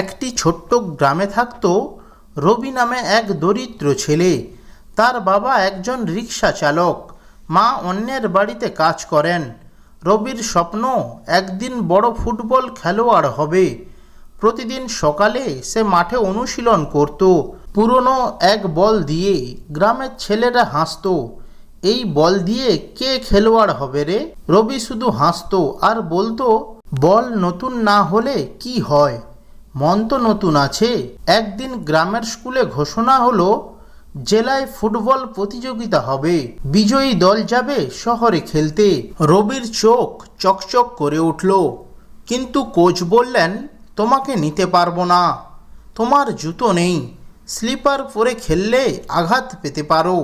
একটি ছোট্ট গ্রামে থাকতো রবি নামে এক দরিদ্র ছেলে। তার বাবা একজন রিক্সা চালক। মা অন্যের বাড়িতে কাজ করেন। রবির স্বপ্ন, একদিন বড় ফুটবল খেলোয়াড় হবে। প্রতিদিন সকালে সে মাঠে অনুশীলন করত। পুরনো এক বল দিয়ে গ্রামের ছেলেরা হাসতো। এই বল দিয়ে কে খেলোয়াড় হবে রে? রবি শুধু হাসতো আর বলতো, বল নতুন না হলে কি হয়? মন তো নতুন আছে। একদিন গ্রামের স্কুলে ঘোষণা হলো, জেলায় ফুটবল প্রতিযোগিতা হবে। বিজয়ী দল যাবে শহরে খেলতে। রবির চোখ চকচক করে উঠল। কিন্তু কোচ বললেন, তোমাকে নিতে পারব না। তোমার জুতো নেই। স্লিপার পরে খেললে আঘাত পেতে পারো।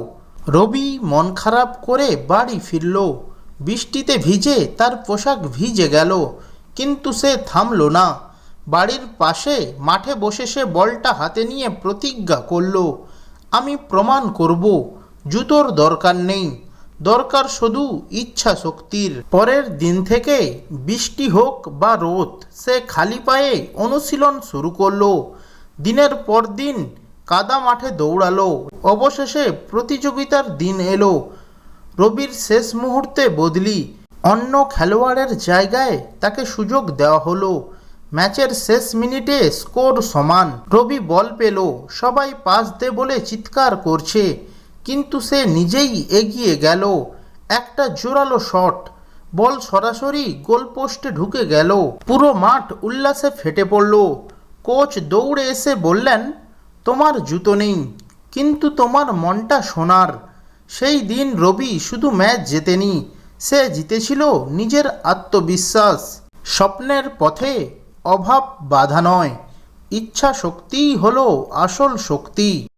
রবি মন খারাপ করে বাড়ি ফিরল। বৃষ্টিতে ভিজে তার পোশাক ভিজে গেল, কিন্তু সে থামলো না। বাড়ির পাশে মাঠে বসে সে বলটা হাতে নিয়ে প্রতিজ্ঞা করল, আমি প্রমাণ করব, জুতোর দরকার নেই, দরকার শুধু ইচ্ছা শক্তির পরের দিন থেকে বৃষ্টি হোক বা রোদ, সে খালি পায়ে অনুশীলন শুরু করল। দিনের পর দিন কাদা মাঠে দৌড়ালো। অবশেষে প্রতিযোগিতার দিন এলো। রবির শেষ মুহূর্তে বদলি। অন্য খেলোয়াড়ের জায়গায় তাকে সুযোগ দেওয়া হলো। ম্যাচের শেষ মিনিটে স্কোর সমান। রবি বল পেল, সবাই পাস দে বলে চিৎকার করছে, কিন্তু সে নিজেই এগিয়ে গেল। একটা জোরালো শট, বল সরাসরি গোলপোস্টে ঢুকে গেল। পুরো মাঠ উল্লাসে ফেটে পড়ল। কোচ দৌড়ে এসে বললেন, তোমার জুতো নেই, কিন্তু তোমার মনটা সোনার। সেই দিন রবি শুধু ম্যাচ জেতেনি, সে জিতেছিল নিজের আত্মবিশ্বাস। স্বপ্নের পথে অভাব বাধা নয়। ইচ্ছা শক্তিই হল আসল শক্তি।